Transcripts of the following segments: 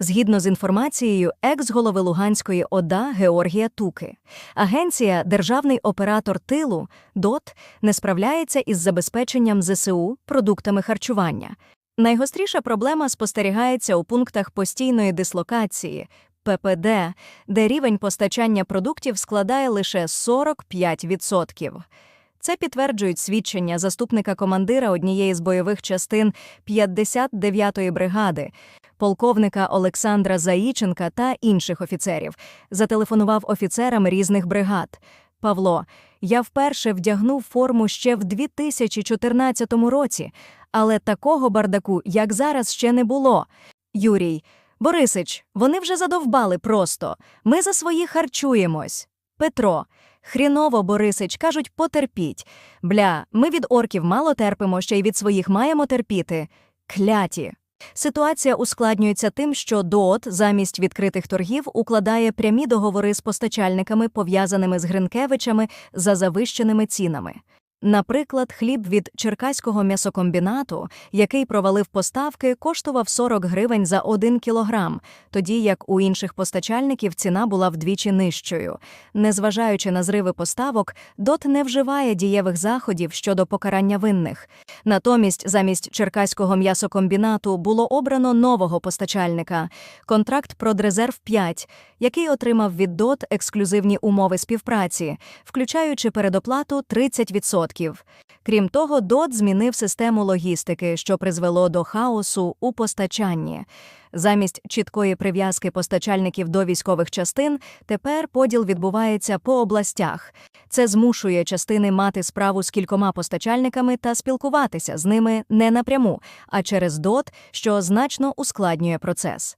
Згідно з інформацією екс-голови Луганської ОДА Георгія Туки, агенція Державний оператор тилу ДОТ не справляється із забезпеченням ЗСУ продуктами харчування. Найгостріша проблема спостерігається у пунктах постійної дислокації ППД, де рівень постачання продуктів складає лише 45%. Це підтверджують свідчення заступника командира однієї з бойових частин 59-ї бригади, полковника Олександра Заїченка та інших офіцерів. Зателефонував офіцерам різних бригад. Павло, я вперше вдягнув форму ще в 2014 році, але такого бардаку, як зараз, ще не було. Юрій, Борисич, вони вже задовбали просто. Ми за свої харчуємось. Петро, хріново, Борисич, кажуть, потерпіть. Бля, ми від орків мало терпимо, ще й від своїх маємо терпіти. Кляті. Ситуація ускладнюється тим, що ДОТ замість відкритих торгів укладає прямі договори з постачальниками, пов'язаними з Гринкевичами за завищеними цінами. Наприклад, хліб від Черкаського м'ясокомбінату, який провалив поставки, коштував 40 гривень за 1 кілограм, тоді як у інших постачальників ціна була вдвічі нижчою. Незважаючи на зриви поставок, ДОТ не вживає дієвих заходів щодо покарання винних. Натомість, замість Черкаського м'ясокомбінату було обрано нового постачальника – контракт «Продрезерв 5», який отримав від ДОТ ексклюзивні умови співпраці, включаючи передоплату 30%. Крім того, ДОТ змінив систему логістики, що призвело до хаосу у постачанні. Замість чіткої прив'язки постачальників до військових частин, тепер поділ відбувається по областях. Це змушує частини мати справу з кількома постачальниками та спілкуватися з ними не напряму, а через ДОТ, що значно ускладнює процес.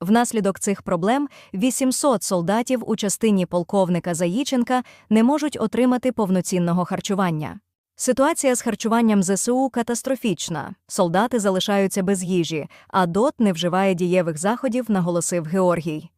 Внаслідок цих проблем 800 солдатів у частині полковника Заїченка не можуть отримати повноцінного харчування. Ситуація з харчуванням ЗСУ катастрофічна. Солдати залишаються без їжі, а ДОТ не вживає дієвих заходів, наголосив Георгій.